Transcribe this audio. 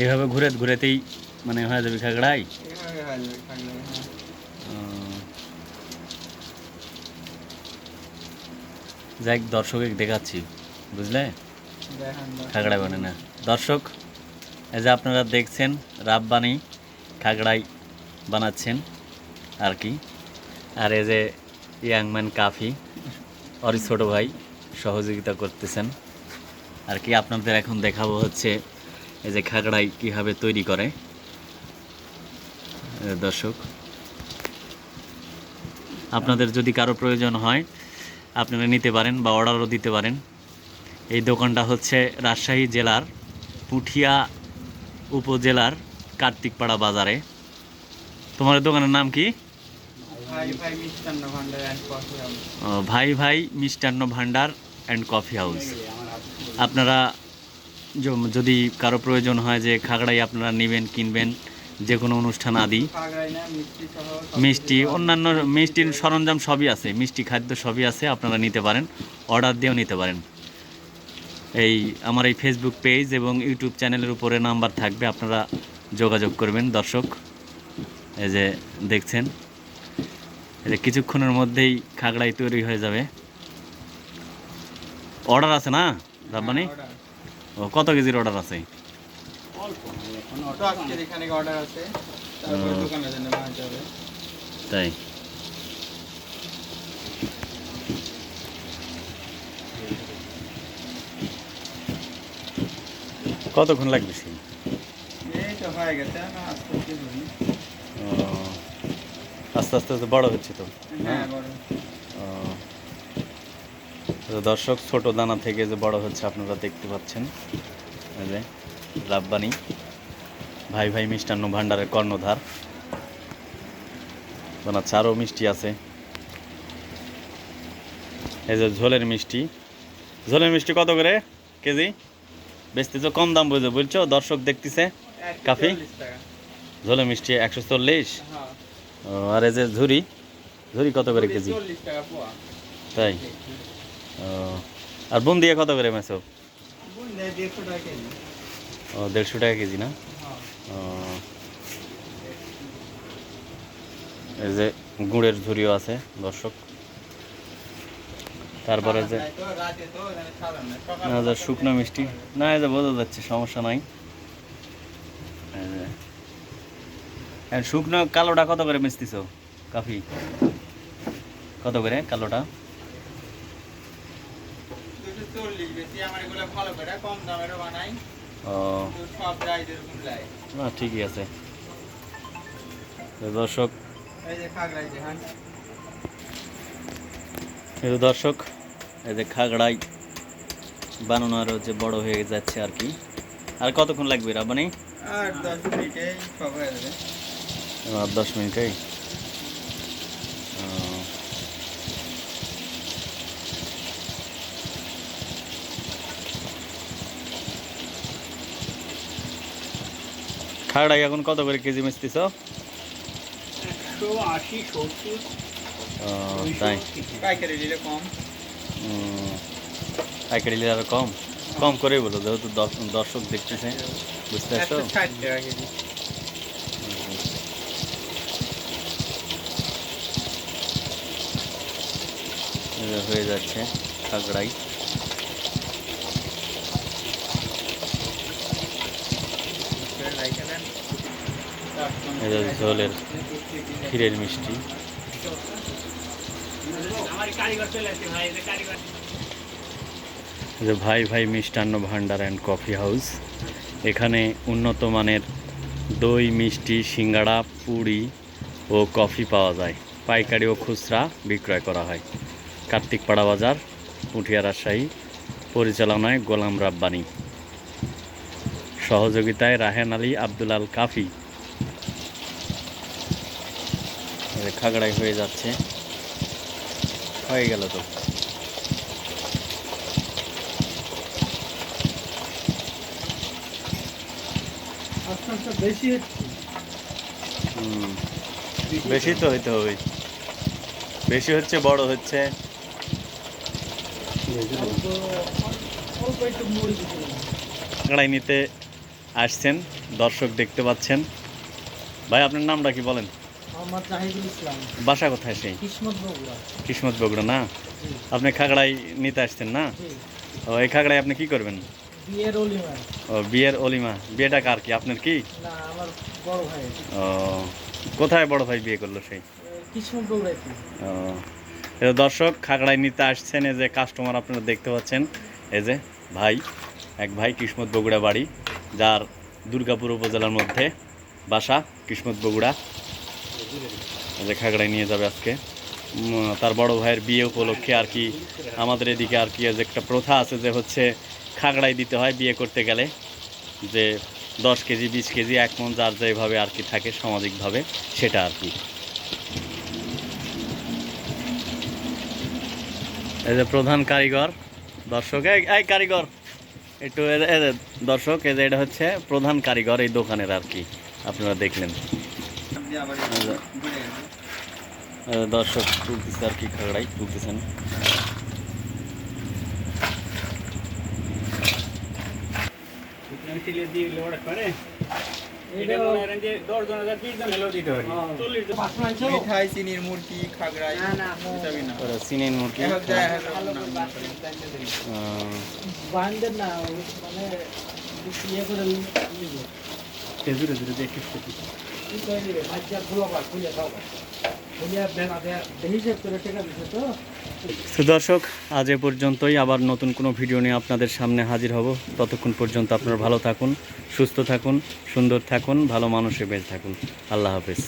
এভাবে ঘুরে ঘুরেতেই মানে হয়ে যাবে খাগড়াই? যাই দর্শক দেখাচ্ছি, বুঝলে। খাগড়াই বানে না। দর্শক, এই যে আপনারা দেখছেন, রাব্বানি খাগড়াই বানাচ্ছেন আর কি। আর এই যে ইয়াংম্যান কাফি অরি ছোট ভাই সহযোগিতা করতেছেন। আর কি আপনাদের এখন দেখাবো হচ্ছে এই যে খাগড়াই কীভাবে তৈরি করে দর্শক। আপনাদের যদি কারও প্রয়োজন হয় আপনারা নিতে পারেন বা অর্ডারও দিতে পারেন। এই দোকানটা হচ্ছে রাজশাহী জেলার পুঠিয়া উপজেলার কার্তিকপাড়া বাজারে। তোমার দোকানের নাম কি? ভাই ভাই মিষ্টান্ন ভান্ডার অ্যান্ড কফি হাউস। আপনারা যদি কারও প্রয়োজন হয় যে খাগড়াই আপনারা নেবেন, কিনবেন, যে কোনো অনুষ্ঠান আদি। মিষ্টি, অন্যান্য মিষ্টির সরঞ্জাম সবই আছে। মিষ্টি খাদ্য সবই আছে, আপনারা নিতে পারেন, অর্ডার দিয়েও নিতে পারেন। এই আমার এই ফেসবুক পেজ এবং ইউটিউব চ্যানেলের উপরে নাম্বার থাকবে, আপনারা যোগাযোগ করবেন। দর্শক, এই যে দেখছেন, এই যে কিছুক্ষণের মধ্যেই খাগড়াই তৈরি হয়ে যাবে। অর্ডার আছে না, রাব্বানি? order। ও কত কেজির অর্ডার আছে? তাই? কতক্ষণ লাগবে সেই? তো হয়ে আস্তে আস্তে বড় হচ্ছে তো। হ্যাঁ তো দর্শক ছোট দানা থেকে যে বড় হচ্ছে আপনারা দেখতে পাচ্ছেন। এই যে রাব্বানি ভাই ভাই মিষ্টান্ন ভাণ্ডারের কর্ণধার। বানাচ্ছে আরও মিষ্টি আছে। এই যে ঝোলের মিষ্টি। ঝোলের মিষ্টি কত করে কেজি? বেচতেছো কম দাম বুঝে বলছো দর্শক দেখতেছে। কাফি? ঝোলের মিষ্টি একশো চল্লিশ। হ্যাঁ। আর এই যে ঝুরি? ঝুরি কত করে কেজি? 40 টাকা পোয়া। তাই? আর বুন্দিয়া কত করে মেসো বুঝলে 150 টাকা কেজি। ও দেড়শো টাকা কেজি না? হ্যাঁ। এই যে গুড়ের ঝুড়িও আছে দর্শক। তারপরে যে না। শুকনো মিষ্টি। না এই যে বোঝা যাচ্ছে সমস্যা নাই। আর শুকনো কালোটা কত করে মিশতিছ? কাফি। কত করে কালোটা? 240 বেশি আমার এগুলো ভালো করে কম দামেরও বানাই। ও। সব না ঠিকই আছে। দর্শক এই যে খাগড়াই হ্যাঁ। এই দর্শক এই যে খাগড়াই বানানো আরও যে বড় হয়ে যাচ্ছে আর কি। আর কতক্ষণ লাগবে রাবানি আর দশ মিনিটে সব হয়ে যাবে। আর দশ মিনিটেই? খাগড়াই এখন কত করে কেজি আশি তাই। পাইকারি দিলে কম। পাইকারি নিলে আরও কম? কম করেই বলো যেহেতু দর্শক দেখতেছে বুঝতে পারছ? হয়ে যাচ্ছে খাগড়াই এই যে ঝোলের ক্ষীরের মিষ্টি। যে ভাই ভাই মিষ্টান্ন ভান্ডার অ্যান্ড কফি হাউস। এখানে উন্নত মানের দই, মিষ্টি, সিঙ্গাড়া, পুরি ও কফি পাওয়া যায়। পাইকারি ও খুচরা বিক্রয় করা হয়। কার্তিকপাড়া বাজার, পুঠিয়া রাজশাহী, পরিচালনায় গোলাম রাব্বানি। সহযোগিতায় রাহেন আলী আব্দুল আল কাফি। এই যে খাগড়াই হয়ে যাচ্ছে। হয়ে গেল তো। আস্তে আস্তে বেশি হুম বেশি তো হইতে হবে বেশি হচ্ছে বড় হচ্ছে। কাঁকড়াই নিতে আসছেন দর্শক দেখতে পাচ্ছেন। ভাই আপনার নামটা কি বলেন? মোহাম্মদ জাহিদুল ইসলাম। বাসা কোথায় সেই? কিসমত বগুড়া। কিসমত বগুড়া না? আপনি খাগড়ায় নিতে আসছেন না? ও এই খাগড়ায় আপনি কি করবেন? বিয়ের অলিমার। ও বিয়ের অলিমা বিয়েটা কার কি? আপনার কি? না আমার বড় ভাই। ও কোথায় বড় ভাই বিয়ে করল সেই? কিসমত ও এটা দর্শক খাগড়ায় নিতে আসছেন। এই যে কাস্টমার আপনারা দেখতে পাচ্ছেন এই যে ভাই এক ভাই কিসমত বগুড়া বাড়ি যার দুর্গাপুর উপজেলার মধ্যে বাসা কিসমত বগুড়া। যে খাগড়ায় নিয়ে যাবে আজকে। তার বড় ভাইয়ের বিয়ে উপলক্ষে আর কি আমাদের এদিকে আর কি একটা প্রথা আছে যে হচ্ছে খাগড়ায় দিতে হয় বিয়ে করতে গেলে। যে দশ কেজি, বিশ কেজি, এক মন যার যেভাবে আর কি থাকে সামাজিকভাবে, সেটা আর কি। এই যে প্রধান কারিগর, দর্শক, এই কারিগর, একটু দর্শক, এই যে এটা হচ্ছে প্রধান কারিগর এই দোকানের আর কি, আপনারা দেখলেন। দর্শক তুলতেছে আর কি খাগড়াই তুলতেছেন। চিনির মুরগি খাগড়াই সিনেন মুরগি না মানে ইয়ে করে দেখে করে নিবে বাচ্চা খুলো খুলে খাও খুলে বেনা দেয়া হিসেব করে টাকা দিছে তো তো দর্শক আজ এ পর্যন্তই। আবার নতুন কোনো ভিডিও নিয়ে আপনাদের সামনে হাজির হব। ততক্ষণ পর্যন্ত আপনারা ভালো থাকুন, সুস্থ থাকুন, সুন্দর থাকুন, ভালো মানুষে বেঁচে থাকুন। আল্লাহ হাফেজ।